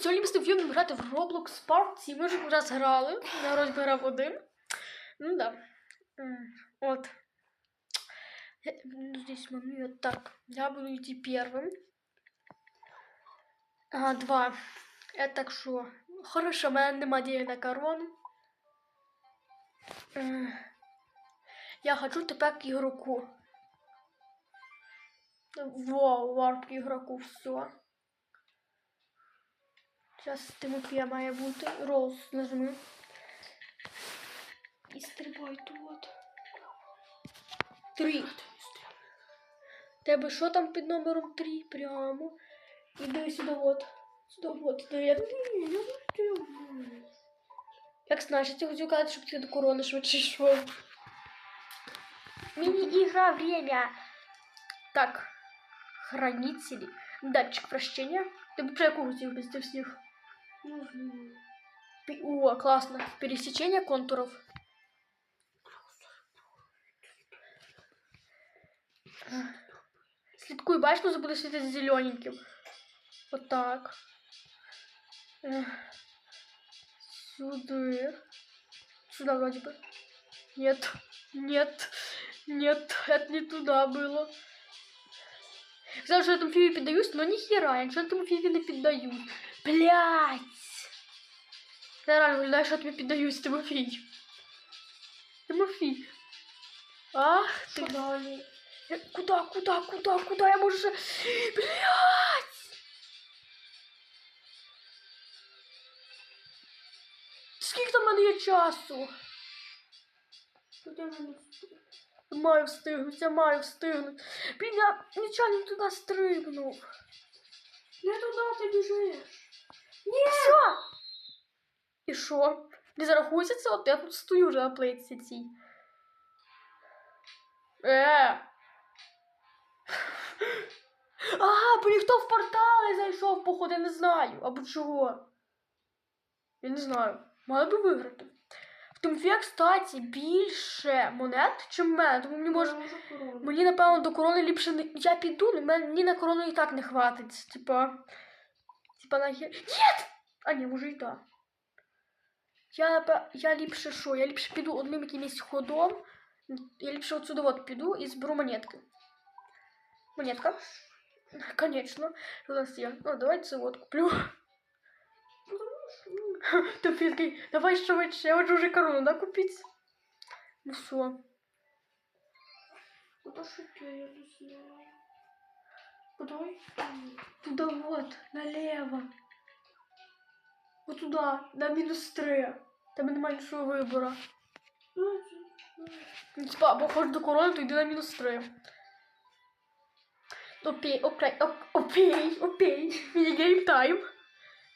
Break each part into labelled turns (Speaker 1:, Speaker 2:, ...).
Speaker 1: Сьогодні ми з будемо грати в Roblox Party. Ми вже раз грали. Я вроді один. Ну да. Вот. Я- ну, Здесь момент. Так, я буду идти первым. Ага, два. Это так що? Хорошо, в мене нема денег на корону. Я хочу тепер к ігроку. Во, варп ігроку, все. Зараз Тимофія має бути. Роуз нажми. І стрибай тут. Три. Тебе що там під номером три? Прямо. Іди сюди от. Сюди от. Як значить, я хочу казати, щоб ти до корони швидше йшов. Мини-игра время. Так. Хранители. Датчик вращения. Ты бы яку хотів без цих всіх? Пи- О, классно. Пересечение контуров. Слідкуй, бачиш, ну буде світити зелененьким. Вот так. Ех. Сюда. Сюда вроде бы. Нет. Нет. Нет, это не туда было. Сказав, що я тому фіві піддаюсь, но ніхіра, я нічого тому фіві не піддаюсь. Блять! Я реально виглядаю, що тобі піддаюсь, Тимофій. Тимофій. Ах ти.
Speaker 2: Далі.
Speaker 1: Куда, куда, куда, куда я можу ще... Блять! Скільки там мене є часу?
Speaker 2: Куди мене?
Speaker 1: Маю встигнути, я маю встигнути. Блін, я нічого не туди стрибнув.
Speaker 2: Не туди ти біжиш.
Speaker 1: Що? І що? Не зарахується це? От я тут стою вже на плитці цій. Е. Ага, бо ніхто в портали зайшов, походу, я не знаю. Або чого. Я не знаю. Мали би виграти. В Тимфія, кстати, більше монет, чим в мене, тому мені може. Мені, напевно, до корони ліпше не. Я піду, але мені на корону і так не хватить. Типа. Типа на Ні! А ні, може і так. Я, напе- я ліпше що? Я ліпше піду одним якимось ходом. Я ліпше отсюди от піду і зберу монетки. Монетка. Конечно. Що у нас є? Ну, давай це от куплю. Ти такий, давай швидше, я хочу вже корону, да, купити? Ну все.
Speaker 2: Куди ж ти, я не знаю. Куди?
Speaker 1: Туда вот, налево. Вот туда, на мінус три. Там немає іншого вибору. Типа, або до корони, то йди на мінус три. Окей, окей, ок- окей, окей. Мінігейм тайм.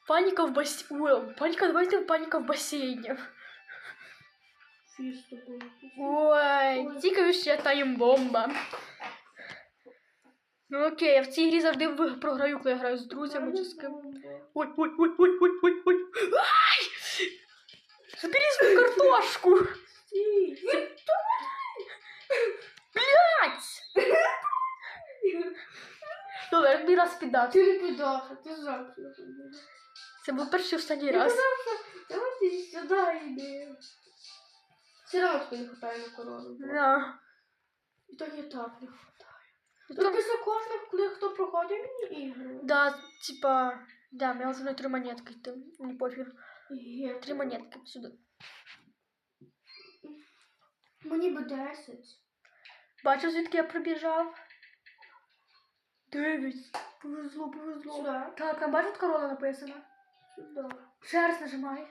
Speaker 1: Паніка в басейні. Паніка, давайте паніка в
Speaker 2: тобою.
Speaker 1: Ой, тільки ще тайм-бомба. Ну окей, я в цій грі завжди програю, коли я граю з друзями чи з ким. Ой, ой, ой, ой, ой, ой, ой. Ай! Забери свою картошку! Блять! Добре, я тобі раз піддати.
Speaker 2: Ти не підаха, ти завтра.
Speaker 1: Це був перший останній раз.
Speaker 2: казав, що давай ти сюди йди. Все одно тобі не хватає на корону.
Speaker 1: Да.
Speaker 2: І так і так не хватає.
Speaker 1: Ну,
Speaker 2: після кожних, коли хто проходить мені ігри.
Speaker 1: Да, типа, да, вже на три монетки йти. Не пофіг. Три монетки сюди.
Speaker 2: Мені би 10.
Speaker 1: Бачиш, звідки я пробіжав? Дев'ять. Повезло, повезло.
Speaker 2: Сюди.
Speaker 1: Так, там бачиш, корона написана?
Speaker 2: Сюди.
Speaker 1: Ще раз нажимай.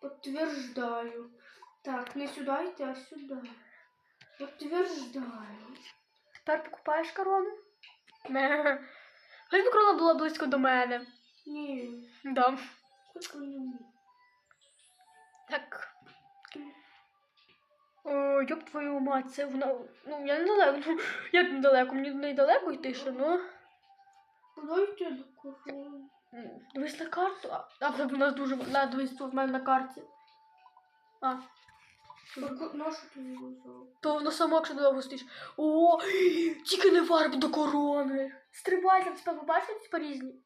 Speaker 2: Подтверждаю. Так, не сюда йти, а сюда. Подтверждаю.
Speaker 1: Тепер покупаєш корону? Не. Хоч би корона була близько до мене.
Speaker 2: Ні.
Speaker 1: Да. Так. О, ёб твою мать, це вона. Ну, я недалеко. Ну, як недалеко? Мені недалеко йти ще, ну.
Speaker 2: Куди йти до корони?
Speaker 1: Дивись на карту. А, а в нас дуже. На, дивись тут в мене на карті. А. То воно само, якщо довго стоїш. О, тільки не варп до корони. Стрибай там, типа, ви бачите, типа різні.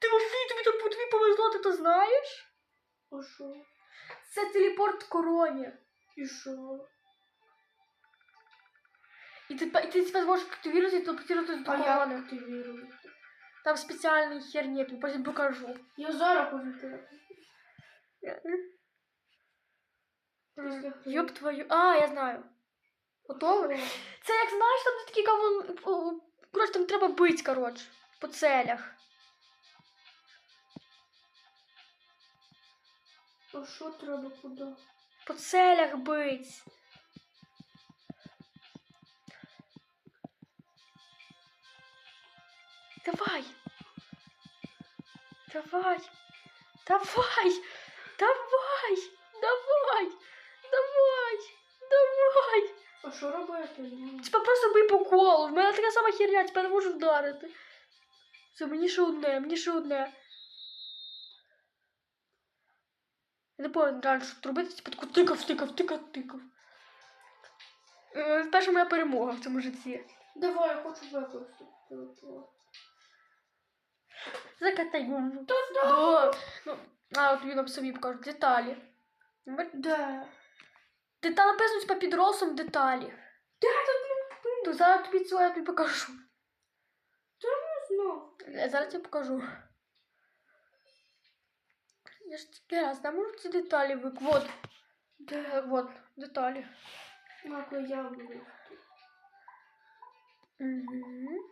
Speaker 1: Ти Василь, тобі тут тобі повезло, ти то знаєш? А що? Це телепорт короні.
Speaker 2: І що?
Speaker 1: І ти, і ти типа зможеш активірувати тобто і телепортувати до
Speaker 2: а.
Speaker 1: Я
Speaker 2: активірую.
Speaker 1: Там спеціальний хер нет, покажу.
Speaker 2: Я зараз
Speaker 1: повідомлю. Ёб твою. А, я знаю. Готовий? Це як знаєш, там такі кавун. Коротше, там треба бить, коротше, по целях.
Speaker 2: А що треба куди?
Speaker 1: По целях бить. Давай. Давай. Давай. Давай.
Speaker 2: Що робити?
Speaker 1: Типа просто бий по колу. В мене така сама херня, тепер не можу вдарити. Все, мені ще одне, мені ще одне. Я не пам'ятаю реально, що тут робити, типа таку тикав, тикав, тикав, тикав. Е, Перша моя перемога в цьому житті.
Speaker 2: Давай, я хочу використати.
Speaker 1: Закатай йому.
Speaker 2: Та
Speaker 1: Да. Ну, а, от він собі покажу. Деталі. Бач,
Speaker 2: Де?
Speaker 1: Де там написано типа під росом деталі.
Speaker 2: Де тут
Speaker 1: То зараз тобі цього я тобі покажу.
Speaker 2: не знаю.
Speaker 1: Я зараз тебе покажу. Я ж тільки раз, не можу ці деталі вик. Вот. Де, вот, деталі.
Speaker 2: Мако, я буду.
Speaker 1: Угу.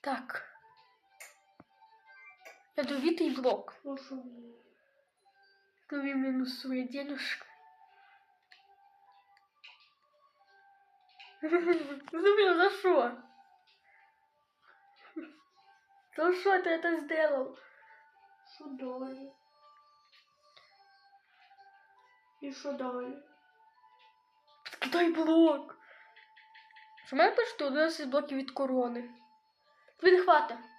Speaker 1: Так. Ядовитий блок.
Speaker 2: Ну?
Speaker 1: Тобі мінусує денежка. Ну, блин, за що? За що ти це зробив?
Speaker 2: Що далі? І що далі?
Speaker 1: Дай блок. Що мене пише, що 11 блоків від корони. Тобі не хватить.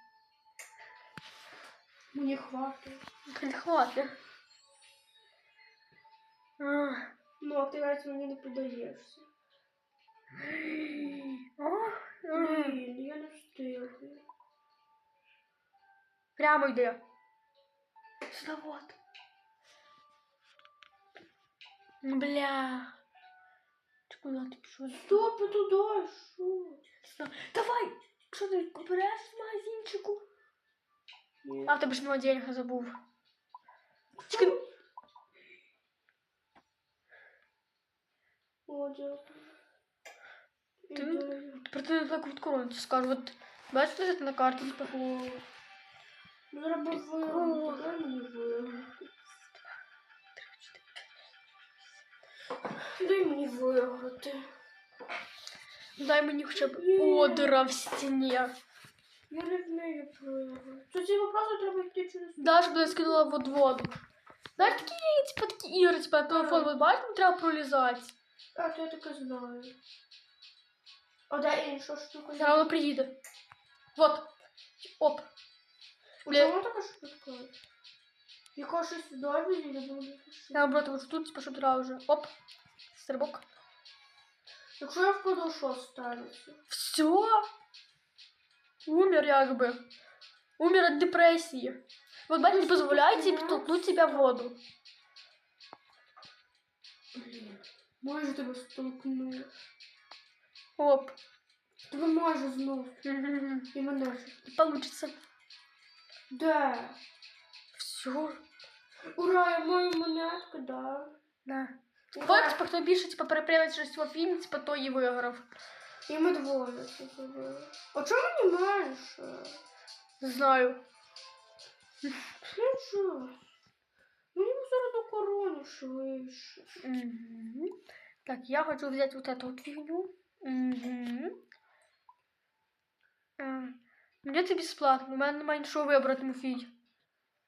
Speaker 2: Мені хватить.
Speaker 1: Тобі не хватить. Ах.
Speaker 2: Ну, а ти навіть мені не подаєшся.
Speaker 1: Ах. Ах.
Speaker 2: Блін, я не встигну.
Speaker 1: Прямо йди. Сюда вот. Бля. Ти куди ти пішов?
Speaker 2: Стоп, і туди, що?
Speaker 1: Сюда. Давай! Що ти береш в магазинчику? А, в тебе ж денег, забув. Чекай. Ти-
Speaker 2: Ідея.
Speaker 1: Тепер ти так від корони ти скажеш, от бачиш, що це на карті, типа,
Speaker 2: Ну. Дай мені виграти. Дай мені виграти.
Speaker 1: дай мені хоча б одера в стіні.
Speaker 2: Я не вмію виграти. То ці вопроси треба йти через...
Speaker 1: Даша буде скинула в воду. Знаєш, такі, типа, такі ігри, типа, телефон, от бачиш, там треба пролізати.
Speaker 2: А, то я таке знаю. А де інша штука?
Speaker 1: Зараз воно приїде. Вот. Оп.
Speaker 2: У
Speaker 1: Бля.
Speaker 2: чому така швидка? Яка щось сюди виїде буде?
Speaker 1: Я наоборот, вот тут, типа, щоб одразу вже. Оп. Стрибок.
Speaker 2: Якщо я впаду, що станеться?
Speaker 1: Все. Умер якби. Умер от депресії. Вот бать не позволяйте підтолкнуть тебя в воду.
Speaker 2: Блін. Може тебе столкну.
Speaker 1: Оп.
Speaker 2: Тебе може знов.
Speaker 1: Мгм.
Speaker 2: І мене ж.
Speaker 1: Получится.
Speaker 2: Де?
Speaker 1: Все.
Speaker 2: Ура, я маю монетку, да.
Speaker 1: Да.
Speaker 2: Ура.
Speaker 1: Вот, типа, хто більше, типа, перепрямить через цього фільм, типа, той і виграв.
Speaker 2: І ми двоє це зробили. А чому мені менше?
Speaker 1: Не знаю.
Speaker 2: Ну? Мені б зараз до корони швидше.
Speaker 1: Так, я хочу взять вот эту вот фигню. Мгм. А, Мне это бесплатно, у мене немає іншого вибрати, Муфій.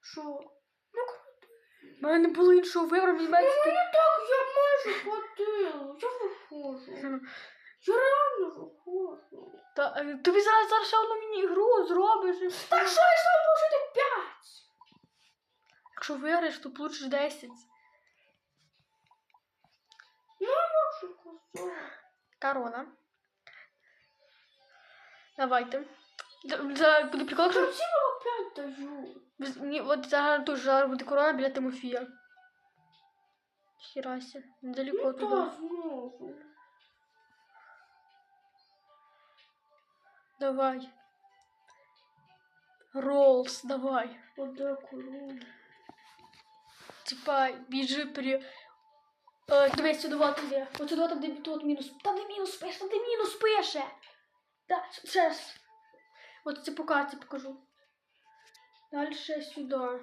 Speaker 2: Що?
Speaker 1: У мене не було іншого вибору, мені має
Speaker 2: Ну мені так, я майже хватило. Я виходжу. Я реально виходжу.
Speaker 1: Та, е, тобі зараз зараз ще одну міні-гру зробиш. і все.
Speaker 2: Так що я знову прожити п'ять?
Speaker 1: Якщо виграєш, то получиш 10.
Speaker 2: Ну, я що казав.
Speaker 1: Корона. Давайте. Д- Це буде прикол,
Speaker 2: Що
Speaker 1: якщо...
Speaker 2: ці було опять даю.
Speaker 1: Без- Ні, от гарантую, що зараз буде корона біля Тимофія. Хірася, недалеко
Speaker 2: Ну
Speaker 1: туди.
Speaker 2: знову.
Speaker 1: Давай. Роллс, давай.
Speaker 2: От де корона.
Speaker 1: Типа, біжи при... Е, дивись, сюди вот іде. От сюди там, де тут мінус. Там де мінус пише, там де мінус пише. Да, ще раз. От це по карті покажу. Далі сюди.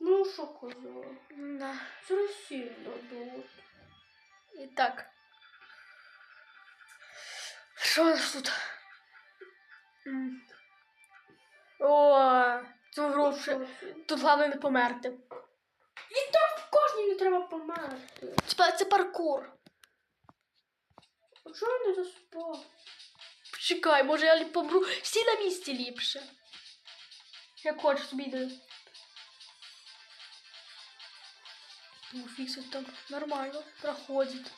Speaker 2: Ну, що казала?
Speaker 1: Да.
Speaker 2: Це сильно було.
Speaker 1: І так. Що у нас тут? О, цю гру Тут головне не померти.
Speaker 2: І так в кожній не треба померти.
Speaker 1: Типа, це паркур.
Speaker 2: А чого я не заспав?
Speaker 1: Почекай, може я помру. Всі на місці ліпше. Як хочеш собі йди. Ну, фіксить там нормально, проходить.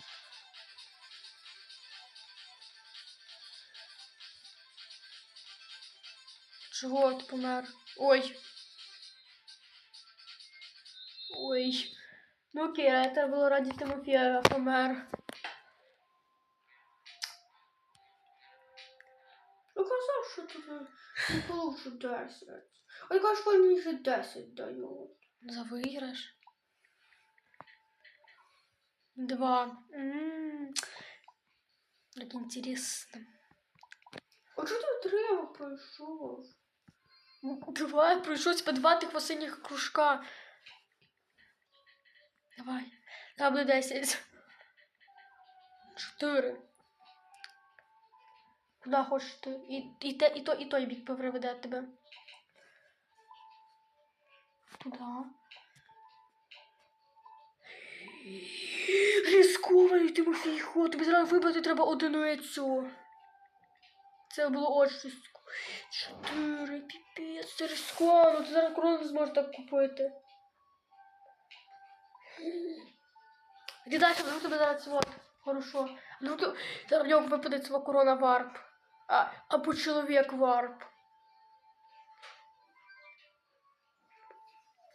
Speaker 1: Чого ти помер? Ой. Ой. Ну окей, а это было ради Тимофея помер.
Speaker 2: Я казав, що тут не получу 10. А я кажу, що мені вже 10 дають.
Speaker 1: За выигрыш. Два. М, Как интересно.
Speaker 2: А чого ти треба пройшов?
Speaker 1: Давай, пройшов по два тих осенніх кружка. Давай. Там буде 10. Чотири. Куди хочеш ти? І, і, те, і, то, і той бік приведе тебе. Туди. Рискований Тимофій ход. Тобі зараз вибрати треба одиницю. Це було риску. Чотири, піпець, це рисковано. Ти зараз корону не зможеш так купити. Іди далі, вдруг тебе зараз вот. Хорошо. Вдруг ти- зараз в нього випаде цього корона варп. А, або чоловік варп.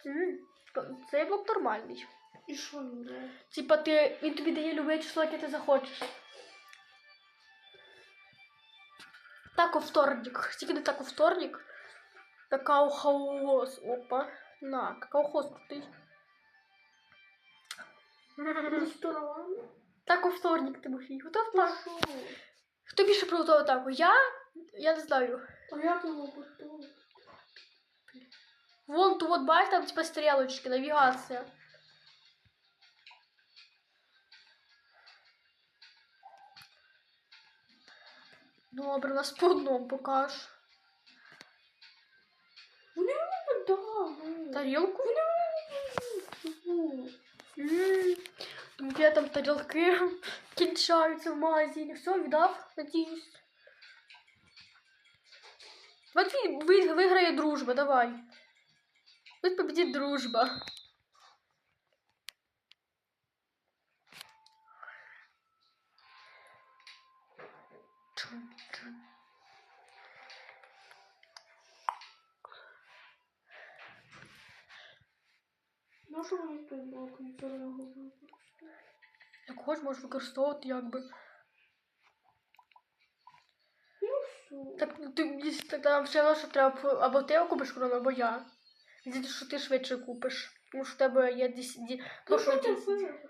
Speaker 1: М, Цей блок нормальний.
Speaker 2: І що він дає?
Speaker 1: Типа ти, він тобі дає любе число, яке ти захочеш. Так у вторник. Тільки не так у вторник. Какао хаос. Опа. На, какао хаос крутий.
Speaker 2: Ресторан?
Speaker 1: Так у вторник, Тимофій. Готов так?
Speaker 2: Пішов.
Speaker 1: Хто більше приготував так? Я? Я не знаю.
Speaker 2: А як його готувати?
Speaker 1: Вон тут вот бачиш, там типа стрелочки, навігація. Добре, нас по одному покаж.
Speaker 2: Вони мені дали.
Speaker 1: Тарілку?
Speaker 2: Ну,
Speaker 1: М, Где там тарілки кінчаються в магазині. Все, віддав, надіюсь. Ви- виграє дружба, давай. Пусть победит дружба.
Speaker 2: Що мені той блок інтернету використовувати?
Speaker 1: Як хочеш, можеш використовувати якби.
Speaker 2: Ну все.
Speaker 1: Так ну, ти тоді все одно, що треба або ти купиш корону, або я. Звідти, що ти швидше купиш. Тому що в тебе є десь. ді-
Speaker 2: Ну
Speaker 1: то,
Speaker 2: що
Speaker 1: що
Speaker 2: ти?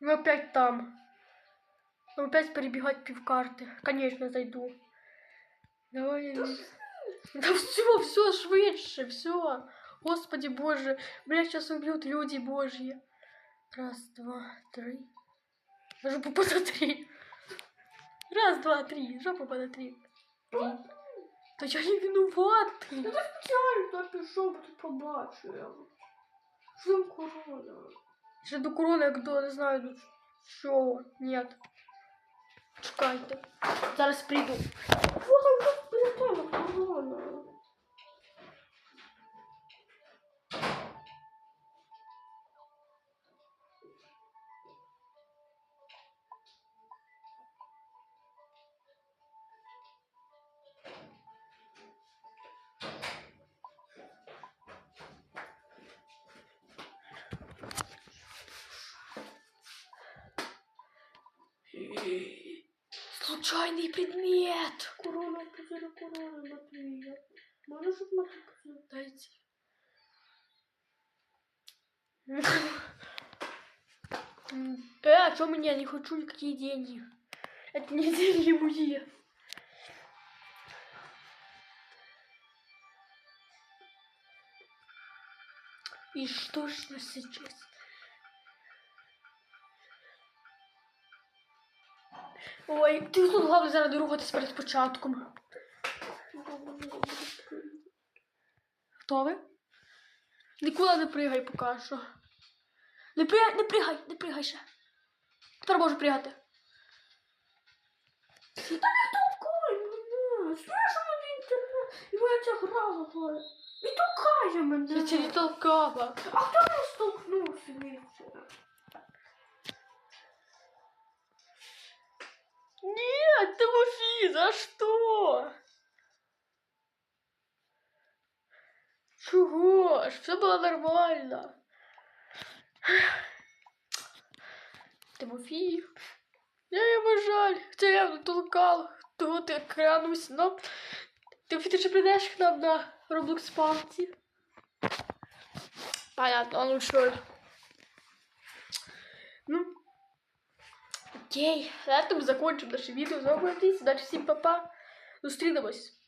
Speaker 2: Ну,
Speaker 1: опять там. Опять перебігати півкарти. Конечно, зайду. Давай. Да все, все, швидше, все. Господи Боже, меня сейчас убьют люди Божьи. Раз, два, три. Жопу по три. Раз, два, три. Жопу по три. Три. Да я не виноватый.
Speaker 2: спеціально туди пішов, бо ти побачив. Корона?
Speaker 1: Ще до корони, як до, не знаю, до чого. Нет. Чекайте. Зараз прийду.
Speaker 2: Там вже корона?
Speaker 1: Случайний предмет.
Speaker 2: Корона, позира корона, Матвія. Можеш щоб Матвій
Speaker 1: Дайте. Э, а что мне? Я не хочу никакие деньги. Это не деньги мои. И что ж нас сейчас? Ой, ти тут головне зараз рухатись перед початком. Готові? Нікуди не пригай поки що. Не пригай, не пригай, не пригай ще. Тепер можу пригати.
Speaker 2: Толкай мене! Знаєш, мене інтернет, і моя ця гра лагає. І толкає мене.
Speaker 1: Я тебе не толкала.
Speaker 2: А хто не столкнувся звідси?
Speaker 1: Нет, Тимофей, за что? Чего ж? Все было нормально. Тимофій, я його жаль, хоча я толкал. Тут я клянусь, но... Тимофій, ти ще прийдеш к нам на Roblox Party? Понятно, ну що ж. Ну, Окей, на этом закончим наше відео. З вами Андрій, значить всім па-па. Зустрінемось.